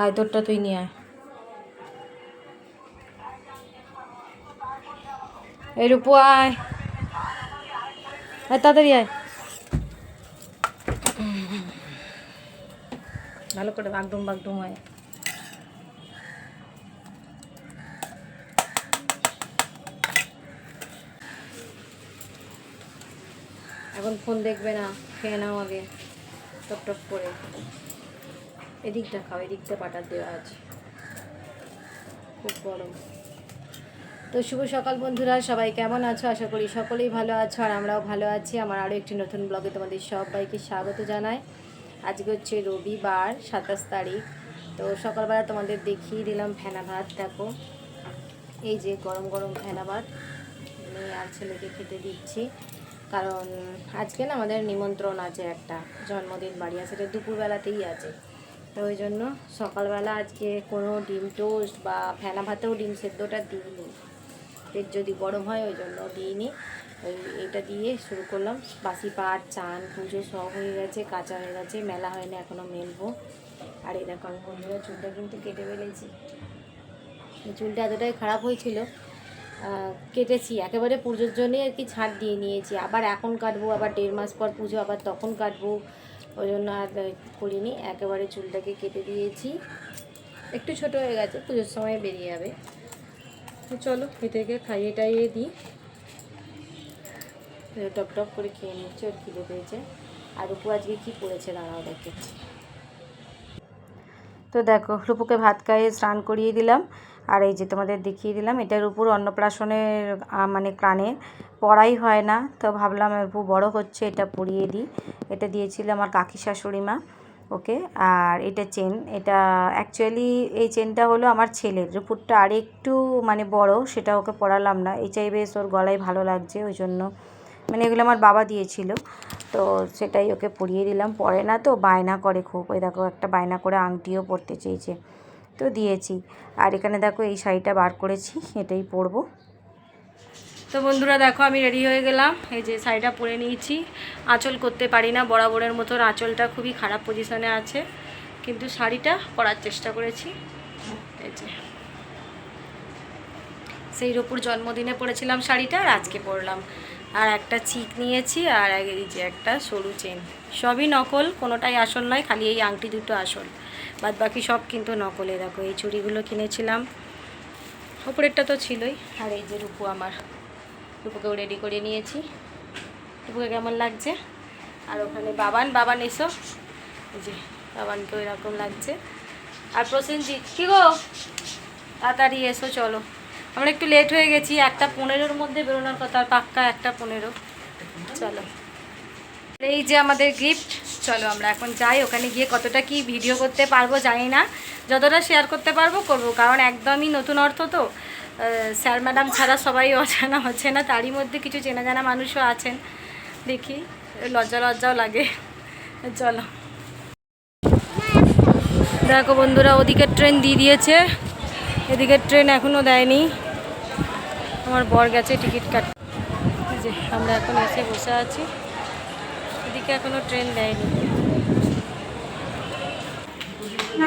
আয় তোরটা তুই নিয়ে আয়। এই রূপু আয়। আয়, তাড়াতাড়ি আয়। ভালো করে বাগডুম বাগডুম হয় এখন ফোন দেখবে না, খেয়ে নাও আগে টপ টপ করে। এদিকটা খাও এদিকটা পাটার দেওয়া আছে। খুব গরম। তো শুভ সকাল বন্ধুরা, সবাই কেমন আছো? আশা করি সকলেই ভালো আছো আর আমরাও ভালো আছি। আমার আরও একটি নতুন ব্লগে তোমাদের সবাইকে স্বাগত জানাই। আজকে হচ্ছে রবিবার, সাতাশ তারিখ। তো সকালবেলা তোমাদের দেখিয়ে দিলাম ফেনা ভাত, দেখো। এই যে গরম গরম ফেনা ভাত মেয়ে আর ছেলেকে খেতে দিচ্ছি। কারণ আজকে না আমাদের নিমন্ত্রণ আছে একটা, জন্মদিন বাড়ি আছে সেটা দুপুরবেলাতেই আছে। তো ওই জন্য সকালবেলা আজকে কোনো ডিম টোস্ট বা ফেনা ভাতেও ডিম সেদ্ধটা দিইনি। পেট যদি গরম হয় ওই জন্য দিইনি। ওই এটা দিয়ে শুরু করলাম। বাসি পাট চান, পুজো সব হয়ে গেছে, কাঁচা হয়ে গেছে, মেলা হয়নি এখনও মেলবো। আর এই দেখো আমি বন্ধুরা, চুলটা কিন্তু কেটে ফেলেছি। চুলটা এতটাই খারাপ হয়েছিল কেটেছি। একেবারে পুজোর জন্যই আর কি ছাড় দিয়ে নিয়েছি। আবার এখন কাটবো, আবার দেড় মাস পর পুজো, আবার তখন কাটবো। ওই জন্য আর করিনি। একেবারে চুলটাকে কেটে দিয়েছি। একটু ছোট হয়ে গেছে, পুজোর সময় বেরিয়ে যাবে। তো চলো, এটাকে খাইয়ে টাইয়ে দিই। টপ টপ করে খেয়ে নিচ্ছে, ওর খিদে পেয়েছে। আর উপু আজকে কী পড়েছে, দাঁড়াও দেখেছি তো দেখো, রূপুকে ভাত খাইয়ে স্নান করিয়ে দিলাম। আর এই যে তোমাদের দেখিয়ে দিলাম, এটার উপর অন্নপ্রাশনের মানে কানে পড়াই হয় না। তো ভাবলাম রূপু বড় হচ্ছে, এটা পরিয়ে দিই। এটা দিয়েছিল আমার কাকি শাশুড়ি মা, ওকে? আর এটা চেন, এটা অ্যাকচুয়ালি এই চেনটা হলো আমার ছেলের। রূপুরটা আর একটু মানে বড়, সেটা ওকে পড়ালাম না। এই চাই বেশ ওর গলায় ভালো লাগছে, ওই জন্য। মানে এগুলো আমার বাবা দিয়েছিল, তো সেটাই ওকে পরিয়ে দিলাম। পরে না তো বায়না করে খুব। ওই দেখো একটা বায়না করে আংটিও পরতে চেয়েছে। তো দিয়েছি। আর এখানে দেখো এই শাড়িটা বার করেছি, এটাই পরবো। তো বন্ধুরা দেখো আমি রেডি হয়ে গেলাম, এই যে শাড়িটা পরে নিয়েছি। আঁচল করতে পারি না, বরাবরের মতন আঁচলটা খুবই খারাপ পজিশনে আছে। কিন্তু শাড়িটা পরার চেষ্টা করেছি। এই যে। সেই রূপুর জন্মদিনে পরেছিলাম শাড়িটা আর আজকে পরলাম। আর একটা চিক নিয়েছি আর এই যে একটা সরু চেন সবই নকল, কোনোটাই আসল নয়, খালি এই আংটি দুটো আসল। বাদ বাকি সব কিন্তু নকলে। দেখো, এই চুড়িগুলো কিনেছিলাম। ওপরেরটা তো ছিলই, আর এই যে রূপু আমার। রূপুকেও রেডি করে নিয়েছি। রূপুকে কেমন লাগছে? আর ওখানে বাবান বাবান এসো। যে, বাবানকেও এরকম লাগছে। আর প্রসেনজিৎ, কী গো? তাড়াতাড়ি এসো, চলো। আমরা একটু লেট হয়ে গেছি, একটা পনেরোর মধ্যে বেরোনোর কথা, আর পাক্কা একটা পনেরো। চলো। এই যে আমাদের গিফট চলো আমরা এখন যাই, ওখানে গিয়ে কতটা কি ভিডিও করতে পারব জানি না। যতটা শেয়ার করতে পারব করব, কারণ একদমই নতুন অর্থ তো। স্যার ম্যাডাম ছাড়া সবাই অজানা হচ্ছে না তারই মধ্যে কিছু চেনা জানা মানুষও আছেন। দেখি, লজ্জা লজ্জাও লাগে। চলো। দেখো বন্ধুরা, ওদিকের ট্রেন দিয়ে দিয়েছে। এদিকের ট্রেন এখনও দেয়নি। আমার বর গেছে টিকিট কাট যে, আমরা এখন এসে বসে আছি। এদিকে এখনও ট্রেন দেয়নি। তো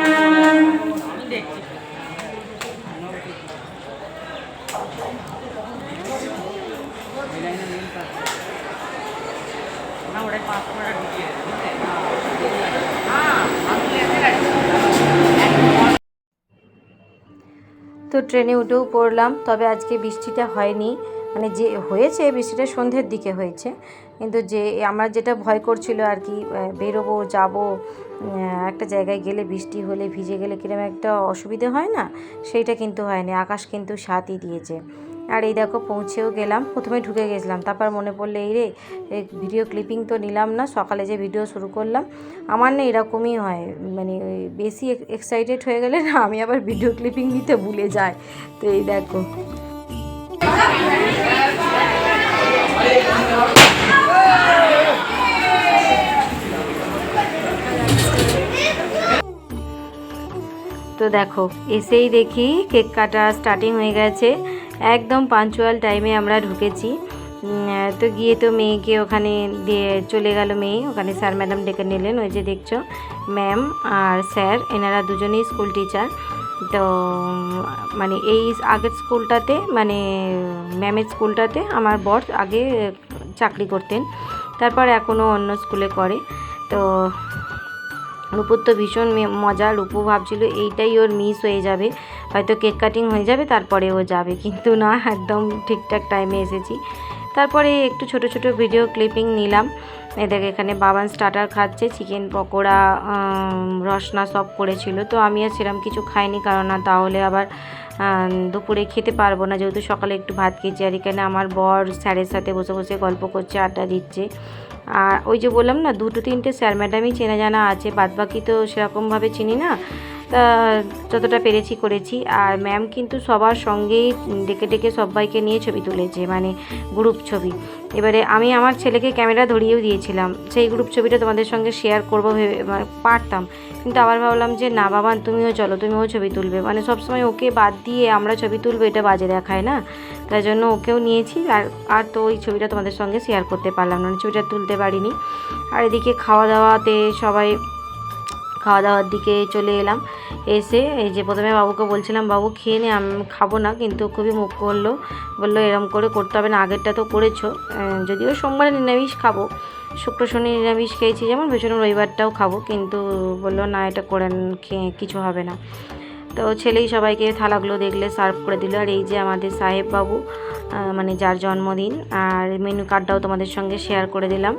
ট্রেনে উঠেও পড়লাম, তবে আজকে বৃষ্টিটা হয়নি। মানে যে হয়েছে, বৃষ্টিটা সন্ধ্যের দিকে হয়েছে। কিন্তু যে, আমরা যেটা ভয় করছিল আর কি বেরোবো, যাব একটা জায়গায় গেলে বৃষ্টি হলে ভিজে গেলে কীরকম একটা অসুবিধে হয় না? সেইটা কিন্তু হয়নি, আকাশ কিন্তু সাথই দিয়েছে। আর এই দেখো পৌঁছেও গেলাম, প্রথমে ঢুকে গেছিলাম, তারপর মনে পড়লে এই রে ভিডিও ক্লিপিং তো নিলাম না, সকালে যে ভিডিও শুরু করলাম, আমার না এরকমই হয় মানে বেশি এক্সাইটেড হয়ে গেলে না, আমি আবার ভিডিও ক্লিপিং নিতে ভুলে যাই। তো এই দেখো। তো দেখো, এসেই দেখি কেক কাটা স্টার্টিং হয়ে গেছে। একদম পাঞ্চুয়াল টাইমে আমরা ঢুকেছি। তো গিয়ে তো মেয়েকে ওখানে দিয়ে চলে গেল মেয়ে। ওখানে স্যার ম্যাডাম ডেকে নিলেন, ওই যে দেখছ ম্যাম আর স্যার এনারা দুজনেই স্কুল টিচার তো মানে এই আগের স্কুলটাতে মানে ম্যামের স্কুলটাতে আমার বর আগে চাকরি করতেন। তারপর এখনও অন্য স্কুলে করে। তো রূপুর তো ভীষণ মজা রূপু ভাবছিল, এইটাই ওর মিস হয়ে যাবে। হয়তো কেক কাটিং হয়ে যাবে, তারপরে ও যাবে। কিন্তু না, একদম ঠিকঠাক টাইমে এসেছি। তারপরে একটু ছোট ছোট ভিডিও ক্লিপিং নিলাম। এদের এখানে বাবান স্টার্টার খাচ্ছে চিকেন পকোড়া রসনা সব করেছিল। তো আমি আর সেরকম কিছু খাইনি, কারণ না, তাহলে আবার দুপুরে খেতে পারব না, যেহেতু সকালে একটু ভাত খেয়েছি। আর এখানে আমার বর স্যারের সাথে বসে বসে গল্প করছে, আড্ডা দিচ্ছে। আর ওই যে বললাম না, দুটো তিনটে স্যার ম্যাডামই চেনা জানা আছে, বাদবাকি তো সেরকমভাবে চিনি না। তা যতটা পেরেছি করেছি। আর ম্যাম কিন্তু সবার সঙ্গেই ডেকে ডেকে সবাইকে নিয়ে ছবি তুলেছে মানে গ্রুপ ছবি। এবারে আমি আমার ছেলেকে ক্যামেরা ধরিয়েও দিয়েছিলাম। সেই গ্রুপ ছবিটা তোমাদের সঙ্গে শেয়ার করব ভেবে মানে পারতাম। কিন্তু আবার ভাবলাম যে, না বাবা, তুমিও চলো, তুমিও ছবি তুলবে। মানে সবসময় ওকে বাদ দিয়ে আমরা ছবি তুলবো, এটা বাজে দেখায় না। তাই জন্য ওকেও নিয়েছি। আর আর তো ওই ছবিটা তোমাদের সঙ্গে শেয়ার করতে পারলাম না ছবিটা তুলতে পারিনি। আর এদিকে খাওয়া দাওয়াতে সবাই খাওয়া দাওয়ার দিকে চলে এলাম। এসে এই যে প্রথমে বাবুকে বলছিলাম, বাবু, খেয়ে নে, আমি খাব না। কিন্তু খুবই মুখ করল বলল, এরম করে করতে হবে না, আগেরটা তো করেছ। যদিও সোমবারে নিরামিষ খাব। শুক্র, শনি নিরামিষ খেয়েছি যেমন, ভীষণ রবিবারটাও খাব। কিন্তু বলল, না, এটা করে খেয়ে কিছু হবে না। তো ছেলেই সবাইকে থালাগুলো দেখলে, সার্ভ করে দিল। আর এই যে আমাদের সাহেব বাবু মানে যার জন্মদিন, আর মেনু কার্ডটাও তোমাদের সঙ্গে শেয়ার করে দিলাম।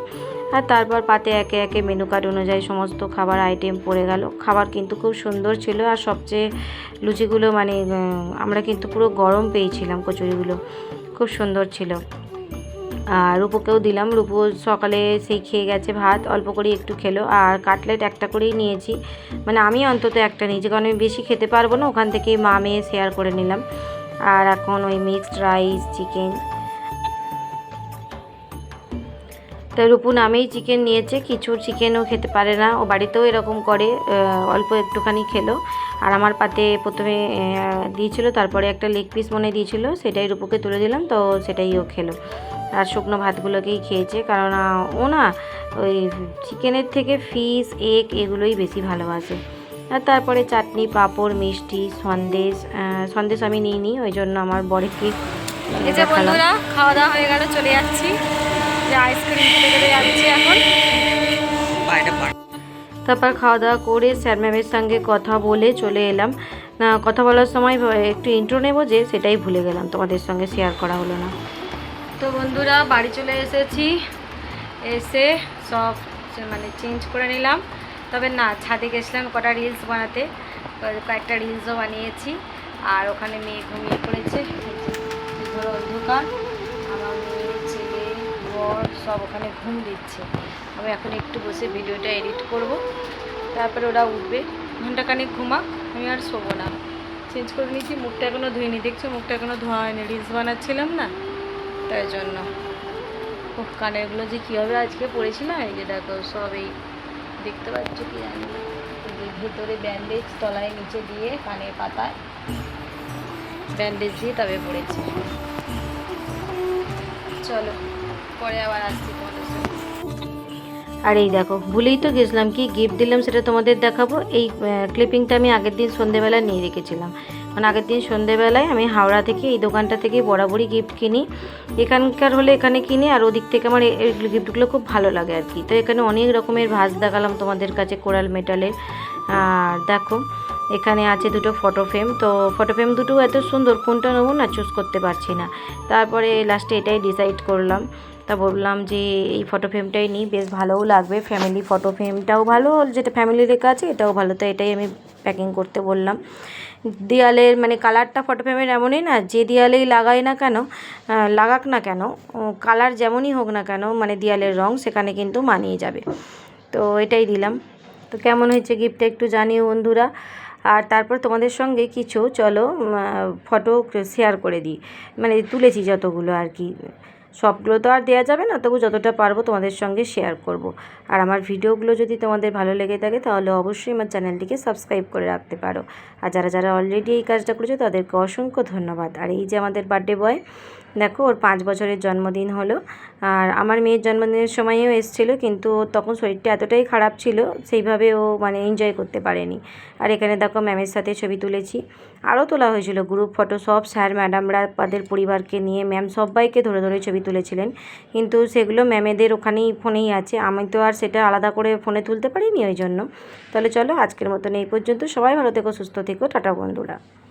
আর তারপর পাতে একে একে মেনু কার্ড অনুযায়ী সমস্ত খাবার আইটেম পড়ে গেল। খাবার কিন্তু খুব সুন্দর ছিল আর সবচেয়ে লুচিগুলো মানে আমরা কিন্তু পুরো গরম পেয়েছিলাম, কচুরিগুলো। খুব সুন্দর ছিল। আর রূপকেও দিলাম। রূপু সকালে সেই খেয়ে গেছে ভাত, অল্প করে একটু খেলো। আর কাটলেট একটা করেই নিয়েছি। মানে আমি অন্তত একটা নিয়েছি, কারণ আমি বেশি খেতে পারব না। ওখান থেকে মা মেয়ে শেয়ার করে নিলাম। আর এখন ওই মিক্সড রাইস চিকেন তো রূপু নামেই চিকেন নিয়েছে কিছু চিকেনও খেতে পারে না। ও বাড়িতেও এরকম করে অল্প একটুখানি খেলো। আর আমার পাতে প্রথমে দিয়েছিল তারপরে একটা লেগ পিস মনে দিয়েছিল সেটাই রূপুকে তুলে দিলাম তো সেটাই ও খেলো। আর শুকনো ভাতগুলোকেই খেয়েছে কারণ ও না ওই চিকেনের থেকে ফিশ এগ এগুলোই বেশি ভালোবাসে। আর তারপরে চাটনি পাঁপড় মিষ্টি সন্দেশ সন্দেশ আমি নিইনি ওই জন্য আমার বরেকে আহ, এই যে বন্ধুরা খাওয়া দাওয়া হয়ে গেল চলে যাচ্ছি। যে আইসক্রিম খেতে খেতে যাচ্ছি এখন। তারপর খাওয়া দাওয়া করে স্যার ম্যামের সঙ্গে কথা বলে চলে এলাম। না কথা বলার সময় একটু ইন্ট্রো নেব যে সেটাই ভুলে গেলাম তোমাদের সঙ্গে শেয়ার করা হলো না। তো বন্ধুরা বাড়ি চলে এসেছি। এসে সব মানে চেঞ্জ করে নিলাম। তবে না ছাদে গেছিলাম কটা রিলস বানাতে। কয়েকটা রিলসও বানিয়েছি। আর ওখানে মেয়ে ঘুমিয়ে পড়েছে। ধরো অন্ধকার। আমার বর সব ওখানে ঘুম দিচ্ছে। আমি এখন একটু বসে ভিডিওটা এডিট করব। তারপরে ওরা উঠবে। ঘন্টাখানিক ঘুমাক, আমি আর শোবো না। চেঞ্জ করে নিয়েছি, মুখটা এখনও ধুইনি। দেখছ, মুখটা এখনও ধোয়া হয়নি। রিলস বানাচ্ছিলাম না, তাই জন্য। ও কানেরগুলো যে কীভাবে আজকে পড়েছি না, এই যে দেখো, সব এই দেখতে পাচ্ছ কি জানি ভেতরে ব্যান্ডেজ তলায় নিচে দিয়ে কানের পাতায় ব্যান্ডেজ দিয়ে তবে পড়েছি। চলো। আর এই দেখো, ভুলেই তো গেছিলাম কি গিফট দিলাম সেটা তোমাদের দেখাবো। এই ক্লিপিংটা আমি আগের দিন সন্ধেবেলা নিয়ে রেখেছিলাম। মানে আগের দিন সন্ধেবেলায় আমি হাওড়া থেকে, এই দোকানটা থেকে বরাবরই গিফট কিনি। এখানকার হলে এখানে কিনি, আর ওদিক থেকে আমার এই গিফটগুলো খুব ভালো লাগে আর কি। তো এখানে অনেক রকমের ভাস দেখালাম তোমাদের কাছে, কোরাল মেটালের। আর দেখো, এখানে আছে দুটো ফটো ফ্রেম তো ফটো ফ্রেম দুটো এত সুন্দর, কোনটা নেব না চুজ করতে পারছি না। তারপরে লাস্টে এটাই ডিসাইড করলাম। তা বললাম যে এই ফটো ফ্রেমটাই নিই, বেশ ভালোও লাগবে। ফ্যামিলি ফটো ফ্রেমটাও ভালো, যেটা ফ্যামিলি রেখা আছে, এটাও ভালো। তো এটাই আমি প্যাকিং করতে বললাম। দেয়ালের মানে কালারটা ফটো ফ্রেমের এমনই না, যে দেয়ালেই লাগাই না কেন লাগাক না কেন কালার যেমনই হোক না কেন মানে দেয়ালের রং সেখানে কিন্তু মানিয়ে যাবে। তো এটাই দিলাম। তো কেমন হয়েছে গিফটটা একটু জানিও বন্ধুরা। আর তারপর তোমাদের সঙ্গে কিছু, চলো ফটো শেয়ার করে দিই। মানে তুলেছি যতগুলো আর কি। সবগুলো তো আর দেওয়া যাবে না, তবু যতটা পারব তোমাদের সঙ্গে শেয়ার করব। আর আমার ভিডিওগুলো যদি তোমাদের ভালো লেগে থাকে, তাহলে অবশ্যই আমার চ্যানেলটিকে সাবস্ক্রাইব করে রাখতে পারো আর যারা যারা অলরেডি এই কাজটা করেছে, তাদেরকে অসংখ্য ধন্যবাদ আর এই যে আমাদের বার্থডে বয় দেখো, ওর পাঁচ বছরের জন্মদিন হলো। আর আমার মেয়ের জন্মদিনের সময়ও এসেছিল, কিন্তু তখন শরীরটা এতটাই খারাপ ছিল, সেইভাবে ও মানে এনজয় করতে পারেনি। আর এখানে দেখো ম্যামের সাথে ছবি তুলেছি। আরও তোলা হয়েছিল গ্রুপ ফটো সব স্যার ম্যাডামরা তাদের পরিবারকে নিয়ে ম্যাম সবাইকে ধরে ধরে ছবি তুলেছিলেন। কিন্তু সেগুলো ম্যামেদের ওখানেই, ফোনেই আছে। আমি তো আর সেটা আলাদা করে ফোনে তুলতে পারিনি ওই জন্য। তাহলে চলো, আজকের মতন এই পর্যন্ত। সবাই ভালো থেকো, সুস্থ থেকো। টাটা, বন্ধুরা।